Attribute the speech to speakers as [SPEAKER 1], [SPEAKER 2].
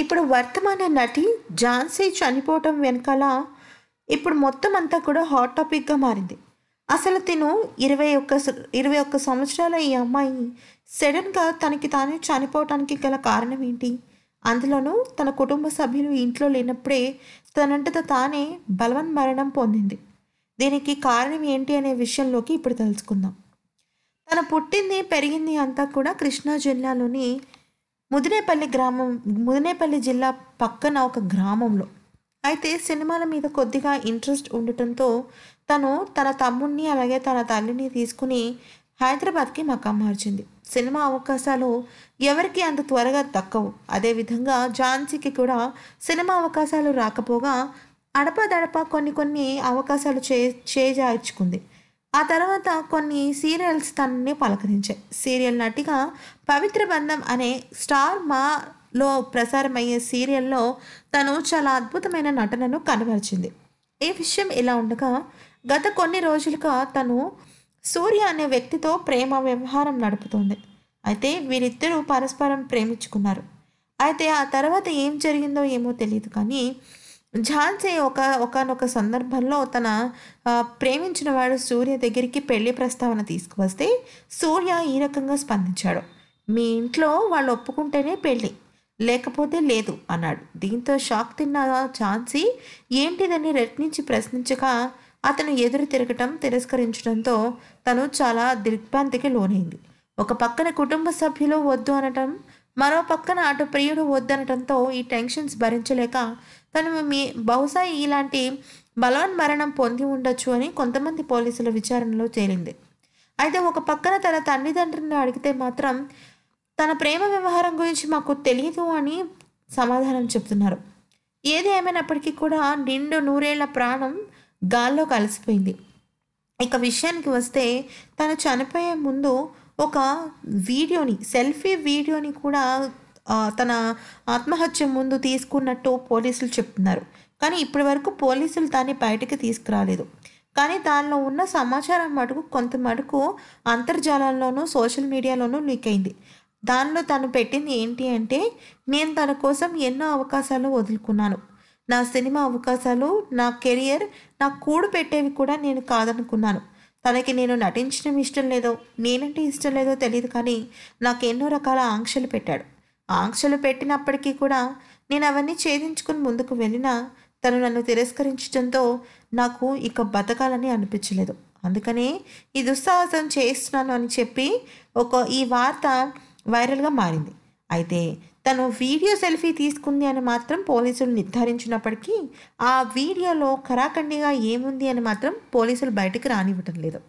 [SPEAKER 1] ఇప్పుడు వర్తమాన నటి ఝాన్సీ చనిపోవటం వెనకాల ఇప్పుడు మొత్తం అంతా కూడా హాట్ టాపిక్గా మారింది. అసలు తిను ఇరవై ఒక్క ఇరవై ఒక్క సంవత్సరాల ఈ అమ్మాయి సడన్గా తనకి తానే చనిపోవటానికి గల కారణం ఏంటి? అందులోనూ తన కుటుంబ సభ్యులు ఇంట్లో లేనప్పుడే తనంతట తానే బలవన్ మరణం పొందింది. దీనికి కారణం ఏంటి అనే విషయంలోకి ఇప్పుడు తెలుసుకుందాం తను పుట్టింది పెరిగింది అంతా కూడా కృష్ణా జిల్లాలోని ముదినేపల్లి గ్రామం ముదినేపల్లి జిల్లా పక్కన ఒక గ్రామంలో. అయితే సినిమాల మీద కొద్దిగా ఇంట్రెస్ట్ ఉండటంతో తను తన తమ్ముడిని అలాగే తన తల్లిని తీసుకుని హైదరాబాద్కి మకాం మార్చింది. సినిమా అవకాశాలు ఎవరికి అంత త్వరగా దక్కవు. అదేవిధంగా ఝాన్సీకి కూడా సినిమా అవకాశాలు రాకపోగా అడపదడప కొన్ని కొన్ని అవకాశాలు చే చేజార్చుకుంది. ఆ తర్వాత కొన్ని సీరియల్స్ తనని పలకరించాయి. సీరియల్ నటిగా పవిత్ర బంధం అనే స్టార్ మాలో ప్రసారమయ్యే సీరియల్లో తను చాలా అద్భుతమైన నటనను కనబరిచింది ఈ విషయం ఇలా ఉండగా గత కొన్ని రోజులుగా తను సూర్య అనే వ్యక్తితో ప్రేమ వ్యవహారం నడుపుతోంది. అయితే వీరిద్దరూ పరస్పరం ప్రేమించుకున్నారు. అయితే ఆ తర్వాత ఏం జరిగిందో ఏమో తెలియదు కానీ ఝాన్సీ ఒక ఒకనొక సందర్భంలో తన ప్రేమించిన వాడు సూర్య దగ్గరికి పెళ్ళి ప్రస్తావన తీసుకువస్తే సూర్య ఈ రకంగా స్పందించాడు. మీ ఇంట్లో వాళ్ళు ఒప్పుకుంటేనే పెళ్ళి లేకపోతే లేదు అన్నాడు. దీంతో షాక్ తిన్న ఝాన్సీ ఏంటిదని రెట్నించి ప్రశ్నించగా అతను ఎదురు తిరగటం తిరస్కరించడంతో తను చాలా దిగ్భ్రాంతికి లోనైంది. ఒక పక్కన కుటుంబ సభ్యులు వద్దు అనటం మరో పక్కన అటు ప్రియుడు వద్దనటంతో ఈ టెన్షన్స్ భరించలేక తను మీ బహుశా ఇలాంటి బలవన్ మరణం పొంది ఉండొచ్చు అని కొంతమంది పోలీసుల విచారణలో తేలింది. అయితే ఒక పక్కన తన తల్లిదండ్రులను అడిగితే మాత్రం తన ప్రేమ వ్యవహారం గురించి మాకు తెలియదు అని సమాధానం చెప్తున్నారు. ఏది ఏమైనప్పటికీ కూడా నిండు నూరేళ్ళ ప్రాణం గాల్లో కలిసిపోయింది. ఇక విషయానికి వస్తే తను చనిపోయే ముందు ఒక వీడియోని సెల్ఫీ వీడియోని కూడా తన ఆత్మహత్య ముందు తీసుకున్నట్టు పోలీసులు చెప్తున్నారు. కానీ ఇప్పటి వరకు పోలీసులు దాన్ని బయటకు తీసుకురాలేదు. కానీ దానిలో ఉన్న సమాచారం మటుకు కొంత మటుకు అంతర్జాలంలోనూ సోషల్ మీడియాలోనూ లీక్ అయింది. దానిలో తను పెట్టింది ఏంటి అంటే నేను తన కోసం ఎన్నో అవకాశాలు వదులుకున్నాను. నా సినిమా అవకాశాలు నా కెరియర్ నా కూడు పెట్టేవి కూడా నేను కాదనుకున్నాను. తనకి నేను నటించడం ఇష్టం లేదో నేనంటే ఇష్టం లేదో తెలియదు కానీ నాకు ఎన్నో రకాల ఆంక్షలు పెట్టాడు. ఆంక్షలు పెట్టినప్పటికీ కూడా నేను అవన్నీ ఛేదించుకుని ముందుకు వెళ్ళినా తను నన్ను తిరస్కరించడంతో నాకు ఇక బతకాలని అనిపించలేదు. అందుకనే ఈ దుస్సాహసం చేస్తున్నాను అని చెప్పి ఒక ఈ వార్త వైరల్గా మారింది. అయితే తను వీడియో సెల్ఫీ తీసుకుంది అని మాత్రం పోలీసులు నిర్ధారించినప్పటికీ ఆ వీడియోలో ఖరాఖండిగా ఏముంది అని మాత్రం పోలీసులు బయటకు రానివ్వటం లేదు.